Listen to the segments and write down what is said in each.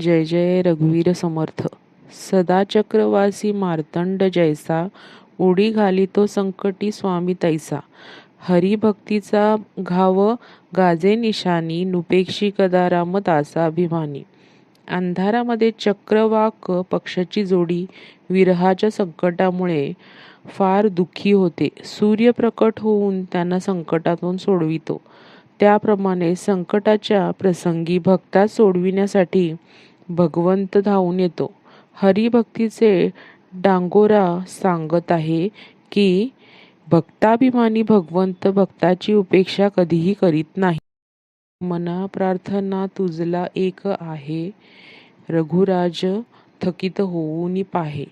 जय जय रघुवीर समर्थ. सदा चक्रवासी मार्तंड जैसा उडी घाली तो संकटी स्वामी तैसा. हरिभक्तीचा घाव गाजे निशानी नुपेक्षी कदाराम तासा अभिमानी. अंधारामध्ये चक्रवाक पक्षाची जोडी विरहाच्या संकटामुळे फार दुःखी होते. सूर्य प्रकट होऊन त्यांना संकटातून सोडवितो. त्याप्रमाणे संकटाच्या प्रसंगी भक्ता सोडविण्यासाठी भगवंत धावून येतो. हरिभक्तीचे डांगोरा सांगत आहे की भक्ताभिमानी भगवंत भक्ताची उपेक्षा कधीही करीत नाही. मना प्रार्थना तुझला एक आहे रघुराज थकित होऊन पाहे.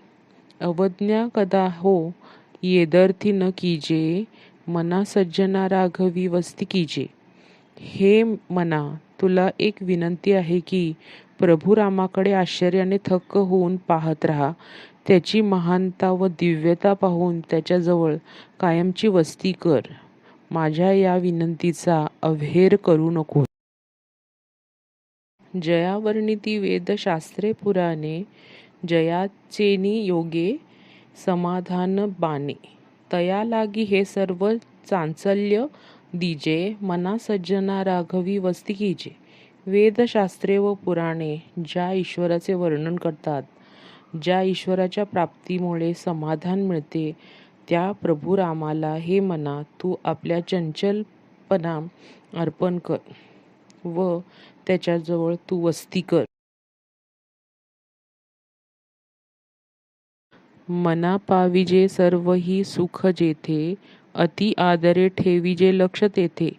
अवज्ञा कदा हो येदर्थी न कीजे मना सज्जना राघवी वस्ती कीजे. हे मना तुला एक विनंती आहे की प्रभू रामाकडे आश्चर्याने थक्क होऊन पाहत राहा. त्याची महानता व दिव्यता पाहून त्याच्याजवळ कायमची वस्ती कर. माझ्या या विनंतीचा अव्हेर करू नको. जयावर्णिती वेदशास्त्रे पुराणे जयाचेनी योगे समाधान बाणे तया लागी हे सर्व चांचल्य दिजे मना सज्जना राघवी वस्ती कीजे. वेदशास्त्रे व पुराणे ज्या ईश्वराचे वर्णन करतात ज्या ईश्वराच्या प्राप्तीमुळे समाधान मिळते त्या प्रभू रामाला हे मना तू आपल्या चंचलपणा अर्पण कर व त्याच्याजवळ तू वस्ती कर. मना पाविजे सर्व ही सुख जेथे अति आदरे ठेविजे लक्ष तेथे.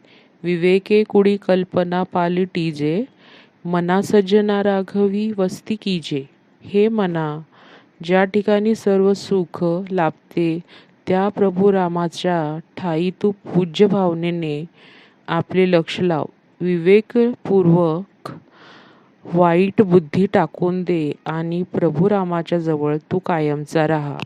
विवेके कुडी कल्पना पालिटीजे मना सज्जना राघवी वस्ती कीजे. हे मना ज्या ठिकाणी सर्व सुख लाभते त्या प्रभू रामाच्या ठाई तू पूज्य भावनेने आपले लक्ष लाव. विवेकपूर्वक वाईट बुद्धी टाकून दे आणि प्रभू रामाच्या जवळ तू कायमचा राहा.